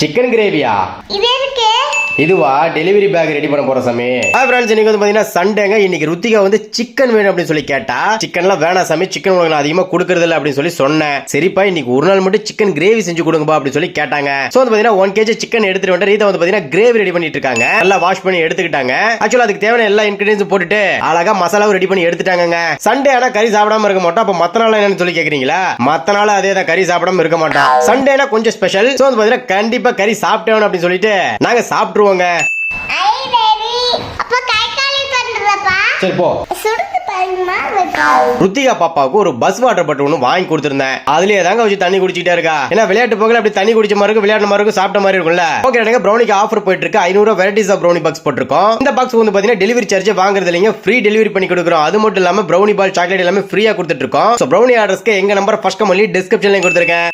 Chicken கிரேவியா? இது எதுக்கு? இதுவா? டெலிவரி பேக் ரெடி பண்ண போற சாமி. ஹாய் ஃப்ரெண்ட்ஸ் இன்னைக்கு வந்து பாத்தீங்கன்னா சண்டேங்க. இன்னைக்கு ருத்திகா வந்து சிக்கன் வேணும் அப்படின்னு சொல்லி கேட்டா சிக்கன்லாம் வேணாம் சாமி சிக்கன் உங்களுக்கு நான் அதிகமா கொடுக்கறது இல்ல அப்படின்னு சொல்லி சொன்னேன். சரிப்பா இன்னைக்கு ஒரு நாள் மட்டும் சிக்கன் கிரேவி செஞ்சு கொடுங்கப்பா அப்படின்னு சொல்லி கேட்டாங்க. சோ வந்து பாத்தீங்கன்னா ஒன் கேஜி சிக்கன் எடுத்துட்டு வந்து ரீதா வந்து பாத்தீங்கன்னா கிரேவி ரெடி பண்ணிட்டு இருக்காங்க. நல்லா வாஷ் பண்ணி எடுத்துக்கிட்டாங்க. ஆக்சுவலா அதுக்கு தேவையான எல்லா இன்கிரீடியன்ஸ் போட்டுட்டு அழகா மசாலாவும் ரெடி பண்ணி எடுத்துட்டாங்க சண்டே ஆனா கறி சாப்பிடாம இருக்க மாட்டோம். அப்ப மத்த நாள் என்னன்னு சொல்லி கேக்குறீங்களா? மத்த நாள் அதே தான் கறி சாப்பிடாம இருக்க மாட்டோம். சண்டேனா கொஞ்சம் ஸ்பெஷல் சோ வந்து பாத்தீங்கன்னா கண்டிப்பா கறி சாப்பிட்டேன் அப்படின்னு சொல்லிட்டு நாங்க சாப்பிட்டுருவோம். ஐ பேபி அப்ப கை காலி பண்றப்பா சரி போ. சுடுக்கு பாருமா வைப்பா ருத்திகா பாப்பாவுக்கு ஒரு பஸ் வாட்டர் பாட்டில் ஒன்று வாங்கி கொடுத்துருந்தேன். அதுலயே தாங்க வச்சு தண்ணி குடிச்சிட்டே இருக்கா. ஏன்னா விளையாட்டு போகல அப்படி தண்ணி குடிச்ச மாதிரி விளையாட்டு மாதிரி சாப்பிட்ட மாதிரி இருக்கும்ல. ஓகே எனக்கு ப்ரௌனிக்கு ஆஃபர் போயிட்டு இருக்கு. ஐநூறு வெரைட்டிஸ் ஆஃப் ப்ரௌனி பாக்ஸ் போட்டிருக்கோம். இந்த பாக்ஸ் வந்து பாத்தீங்கன்னா டெலிவரி சார்ஜ் வாங்குறது இல்லைங்க. ஃப்ரீ டெலிவரி பண்ணி கொடுக்குறோம். அது மட்டும் இல்லாம ப்ரௌனி பால் சாக்லேட் எல்லாமே ஃப்ரீயா கொடுத்துட்டு இருக்கோம். ஸோ ப்ரௌனி ஆர்டர்ஸ்க்கு எங்க நம்பர் ஃபர்ஸ்ட் கமெண்ட்லி டிஸ்கிரிப்ஷன்லையும் கொடுத்துருக்கேன்.